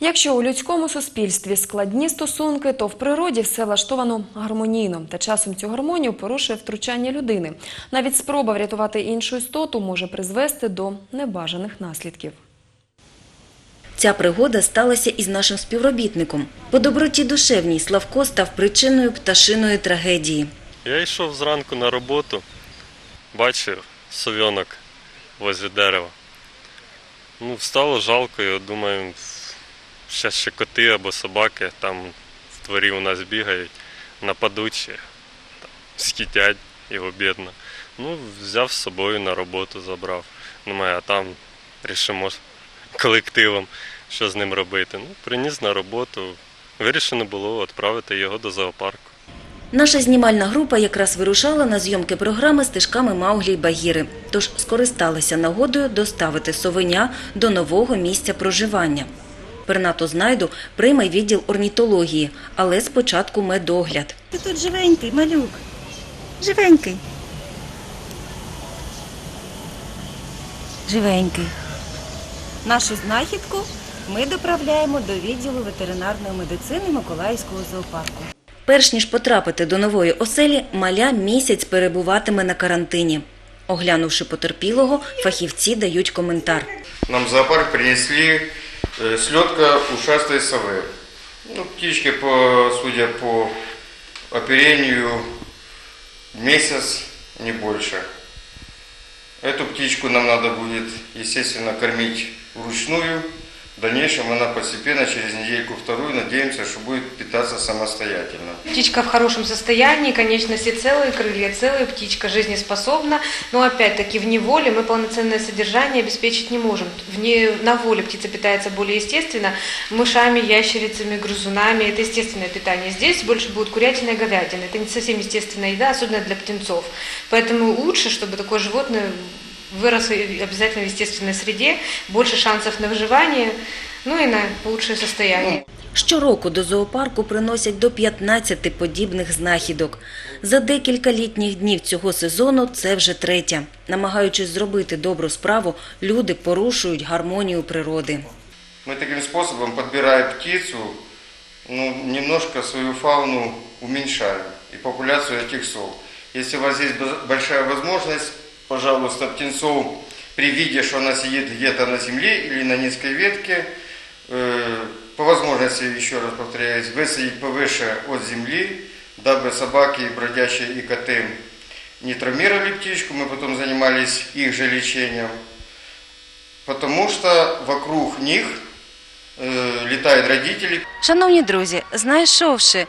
Якщо у людському суспільстві складні стосунки, то в природі все влаштовано гармонійно. Та часом цю гармонію порушує втручання людини. Навіть спроба врятувати іншу істоту може призвести до небажаних наслідків. Ця пригода сталася із нашим співробітником. По доброті душевній Славко став причиною пташиної трагедії. Я йшов зранку на роботу, бачив сов'янок возле дерева. Ну, стало жалко, я думаю, ще ще коти або собаки там в дворі у нас бігають, там, скітять його бідно. Ну, взяв з собою на роботу, забрав. Думаю, а там рішимо колективом, що з ним робити. Ну, приніс на роботу. Вирішено було відправити його до зоопарку. Наша знімальна група якраз вирушала на зйомки програми стежками Мауглі й Багіри, тож скористалася нагодою доставити совеня до нового місця проживання. Пернату знайду прийме відділ орнітології, але спочатку медогляд. Ти тут живенький, малюк. Живенький. Живенький. Нашу знахідку ми доправляємо до відділу ветеринарної медицини Миколаївського зоопарку. Перш ніж потрапити до нової оселі, маля місяць перебуватиме на карантині. Оглянувши потерпілого, фахівці дають коментар. Нам в зоопарк принесли слетка ушастой совы. Ну, птичке, по, судя по оперению, месяц, не больше. Эту птичку нам надо будет, естественно, кормить вручную. В дальнейшем она постепенно, через недельку-вторую, надеемся, что будет питаться самостоятельно. Птичка в хорошем состоянии, конечности целые, крылья целые, птичка жизнеспособна, но опять-таки в неволе мы полноценное содержание обеспечить не можем. Вне, на воле птица питается более естественно, мышами, ящерицами, грызунами, это естественное питание. Здесь больше будет курятина и говядина, это не совсем естественная еда, особенно для птенцов. Поэтому лучше, чтобы такое животное вырос и обязательно в естественной среде, больше шансов на выживание, ну и на лучшее состояние. Щороку до зоопарку приносять до 15 подібних знахідок. За декілька літніх днів цього сезону це вже третя. Намагаючись зробити добру справу, люди порушують гармонію природи. Мы таким способом, подбирая птицу, ну, немножко свою фауну уменьшаем и популяцию этих сов. Если у вас есть б- большая возможность, пожалуйста, птенцов при виде, что она сидит где-то на земле или на низкой ветке, э, по возможности, еще раз повторяюсь, высадить повыше от земли, дабы собаки, бродячие и коты не травмировали птичку. Мы потом занимались их же лечением. Потому что вокруг них э, летают родители, Шановні друзі, знайшовши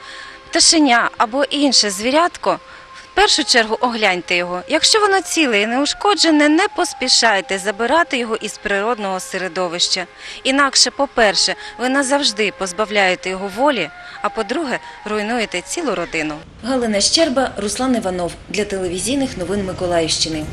пташеня або інше звірятко, в першу чергу огляньте його. Якщо воно ціле і неушкоджене, не поспішайте забирати його із природного середовища. Інакше, по-перше, ви назавжди позбавляєте його волі, а по-друге, руйнуєте цілу родину. Галина Щерба, Руслан Іванов для телевізійних новин Миколаївщини.